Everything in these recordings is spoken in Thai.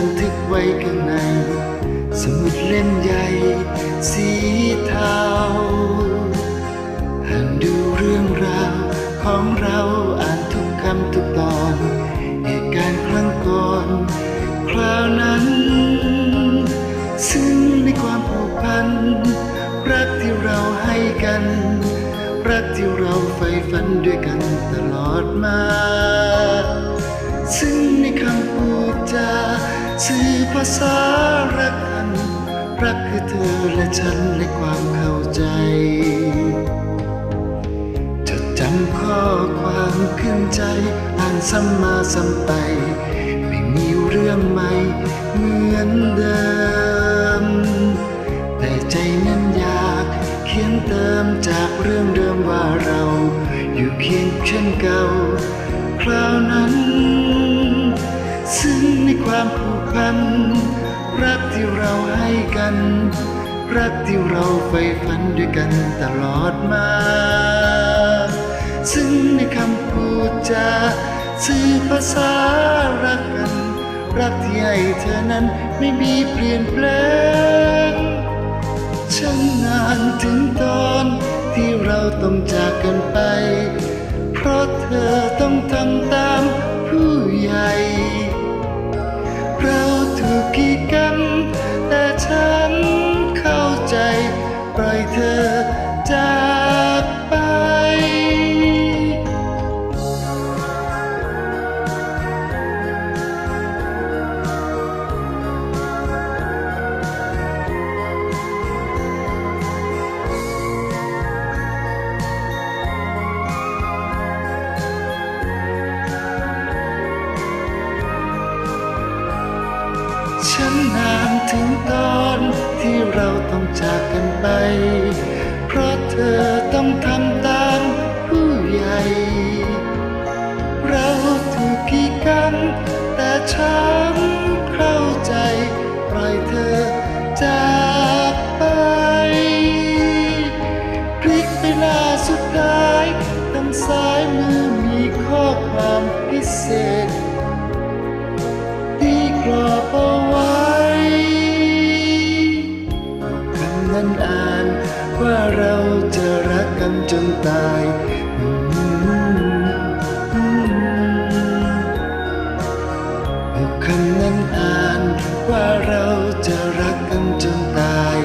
บันทึกไว้ข้างใน สมุดเล่มใหญ่สีเทาอ่นดูเรื่องราวของเราอ่านทุกคำทุกตอน เหตุการณ์ครั้งก่อน คราวนั้น ซึ่งในความผูกพัน รักที่เราให้กัน รักที่เราใฝ่ฝันด้วยกันตลอดมา ซึ่งในคำพูดจาสื่อภาษารักกัน รักคือเธอและฉันในความเข้าใจ จดจำข้อความขึ้นใจ อ่านซ้ำมาซ้ำไป ไม่มีเรื่องใหม่เหมือนเดิม แต่ใจนั้นอยากเขียนเติมจากเรื่องเดิมว่าเรา อยู่เคียงเช่นเก่าคราวนั้น ซึ่งในความผูกพัน รักที่เราให้กัน รักที่เราใฝ่ฝันด้วยกันตลอดมา ซึ่งในคำพูดจาสื่อภาษารักกัน รักที่ให้เธอนั้นไม่มีเปลี่ยนแปลงช่างนานถึงตอนที่เราต้องจากกันไป เพราะเธอต้องทำตามผู้ ฉันนานถึงตอนที่เราต้องจากกันไป เพราะเธอต้องทำตามผู้ใหญ่ เราถูกกีดกันแต่ฉันเข้าใจ ปล่อยเธอจากไป พลิกไปหน้าสุดท้ายทางซ้ายมือมีข้อความพิเศษ คำนั้นอ่าน ว่าเราจะรักกันจนตายคำนั้นอ่าน ว่าเราจะรักกันจนตาย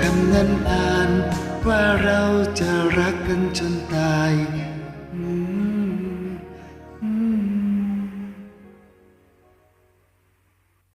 คำนั้นอ่านว่าเราจะรักกันจน